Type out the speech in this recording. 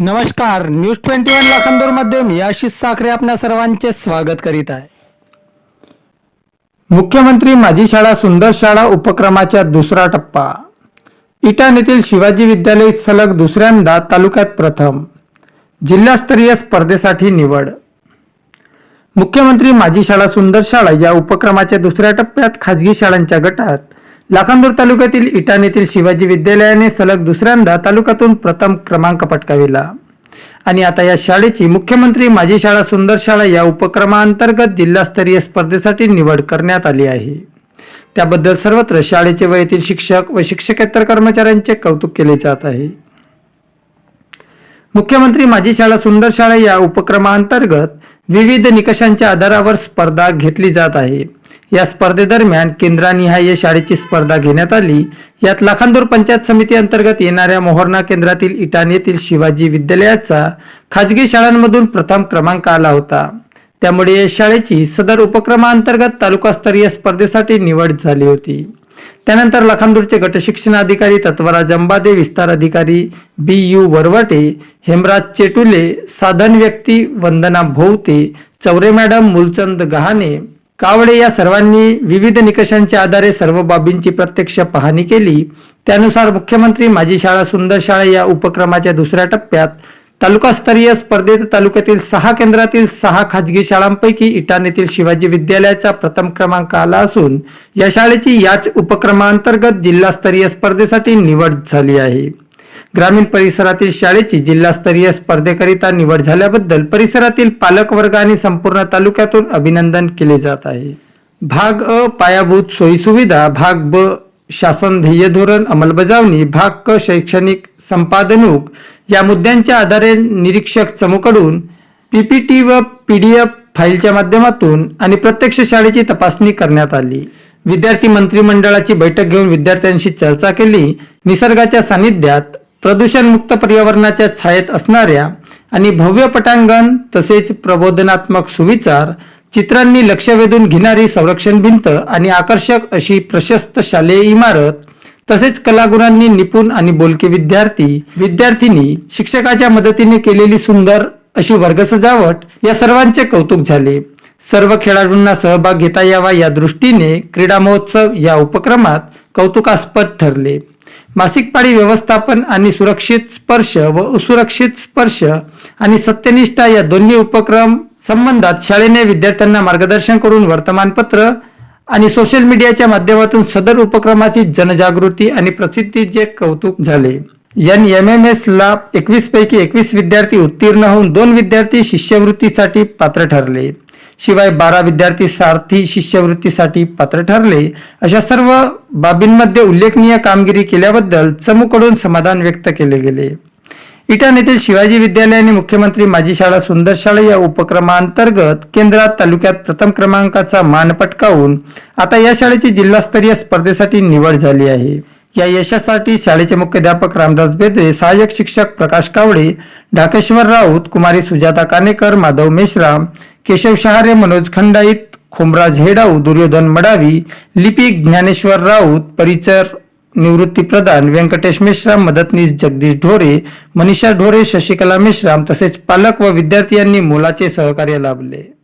नमस्कार news twenty one लाखांदूरमध्ये मी आशिष साखरे आपल्या सर्वांचे स्वागत करीत आहे. मुख्यमंत्री माझी शाळा सुंदर शाळा उपक्रमाचा दुसरा टप्पा. इटान येथील शिवाजी विद्यालय सलग दुसऱ्यांदा तालुक्यात प्रथम. जिल्हास्तरीय स्पर्धेसाठी निवड. मुख्यमंत्री माझी शाळा सुंदर शाळा या उपक्रमाच्या दुसऱ्या टप्प्यात खाजगी शाळांच्या गटात लाखांदूर तालुक्यातील इटान येथील शिवाजी विद्यालयाने सलग दुसऱ्यांदा तालुक्यातून प्रथम क्रमांक पटकाविला. आणि आता या शाळेची मुख्यमंत्री माझी शाळा सुंदर शाळा या उपक्रमाअंतर्गत जिल्हास्तरीय स्पर्धेसाठी निवड करण्यात आली आहे. त्याबद्दल सर्वत्र शाळेचे व येथील शिक्षक व शिक्षकेतर कर्मचाऱ्यांचे कौतुक केले जात आहे. मुख्यमंत्री माझी शाळा सुंदर शाळा या उपक्रमाअंतर्गत विविध निकषांच्या आधारावर स्पर्धा घेतली जात आहे. या स्पर्धेदरम्यान केंद्रानिहाय शाळेची स्पर्धा घेण्यात आली. यात लाखांदूर पंचायत समिती अंतर्गत येणाऱ्या मोहरणा केंद्रातील इटान येथील शिवाजी विद्यालयाचा खाजगी शाळांमधून प्रथम क्रमांक आला होता. त्यामुळे या शाळेची सदर उपक्रमाअंतर्गत तालुकास्तरीय स्पर्धेसाठी निवड झाली होती. त्यानंतर लखांदूरचे गटशिक्षण अधिकारी तत्वराज अंबादे विस्तार अधिकारी बी यू वरवटे हेमराज चेटुले साधन व्यक्ती वंदना भोवते चौरे मॅडम मूलचंद गहाणे कावडे या सर्वांनी विविध निकषांच्या आधारे सर्व बाबींची प्रत्यक्ष पाहणी केली. त्यानुसार मुख्यमंत्री माझी शाळा सुंदर शाळा या उपक्रमाच्या दुसऱ्या टप्प्यात तालुकास्तरीय स्पर्धेत तालुक्यातील सहा केंद्रातील सहा खाजगी शाळांपैकी इटान येथील शिवाजी विद्यालयाचा प्रथम क्रमांक आला असून या शाळेची याच उपक्रमांतर्गत जिल्हास्तरीय स्पर्धेसाठी निवड झाली आहे. ग्रामीण परिसरातील शाळेची जिल्हास्तरीय स्पर्धेकरिता निवड झाल्याबद्दल परिसरातील पालक वर्ग आणि संपूर्ण तालुक्यातून अभिनंदन केले जात आहे. भाग अ पायाभूत सोयीसुविधा भाग ब शासन ध्येय धोरण अंमलबजावणी भाग क शैक्षणिक संपादनूक या मुद्द्यांच्या आधारे निरीक्षक चमूकडून पीपीटी व पीडीएफ फाईलच्या माध्यमातून आणि प्रत्यक्ष शाळेची तपासणी करण्यात आली. विद्यार्थी मंत्रिमंडळाची बैठक घेऊन विद्यार्थ्यांशी चर्चा केली. निसर्गाच्या सानिध्यात प्रदूषणमुक्त पर्यावरणाच्या छायेत असणाऱ्या आणि भव्य पटांगण तसेच प्रबोधनात्मक सुविचार चित्रांनी लक्ष वेधून घेणारी संरक्षण भिंत आणि आकर्षक अशी प्रशस्त शालेय इमारत तसेच कलागुणांनी निपुण आणि बोलके विद्यार्थी विद्यार्थिनी शिक्षकाच्या मदतीने केलेली सुंदर अशी वर्ग सजावट या सर्वांचे कौतुक झाले. सर्व खेळाडूंना सहभाग घेता यावा या दृष्टीने क्रीडा महोत्सव या उपक्रमात कौतुकास्पद ठरले. मासिक पाळी व्यवस्थापन आणि सुरक्षित स्पर्श व असुरक्षित स्पर्श आणि सत्यनिष्ठा या दोन्ही उपक्रम संबंधात शाळेने विद्यार्थ्यांना मार्गदर्शन करून वर्तमानपत्र आणि सोशल मीडियाच्या माध्यमातून सदर उपक्रमाची जनजागृती आणि प्रसिद्धीचे कौतुक झाले. एन एम एम एस ला एकवीस पैकी एकवीस विद्यार्थी उत्तीर्ण होऊन दोन विद्यार्थी शिष्यवृत्तीसाठी पात्र ठरले. शिवाय बारा विद्यार्थी सारथी शिष्यवृत्तीसाठी पात्र ठरले. अशा सर्व बाबींमध्ये उल्लेखनीय कामगिरी केल्याबद्दल चमूकडून समाधान व्यक्त केले गेले. इटान येथील शिवाजी विद्यालय आणि मुख्यमंत्री माझी शाळा सुंदर शाळा या उपक्रमांतर्गत केंद्रात तालुक्यात प्रथम क्रमांकाचा मान पटकावून आता या शाळेची जिल्हास्तरीय स्पर्धेसाठी निवड झाली आहे. या यशासाठी शाळेचे मुख्याध्यापक रामदास बेदरे सहाय्यक शिक्षक प्रकाश कावडे ढाकेश्वर राऊत कुमारी सुजाता कानेकर माधव मेश्राम केशव शहारे मनोज खंडाईत खोमराज हेडाऊ दुर्योधन मडावी लिपिक ज्ञानेश्वर राऊत परिचर निवृत्ती प्रधान व्यंकटेश मेश्राम मदतनीस जगदीश ढोरे मनीषा ढोरे शशिकला मेश्राम तसेच पालक व विद्यार्थी यांनी मोलाचे सहकार्य लाभले.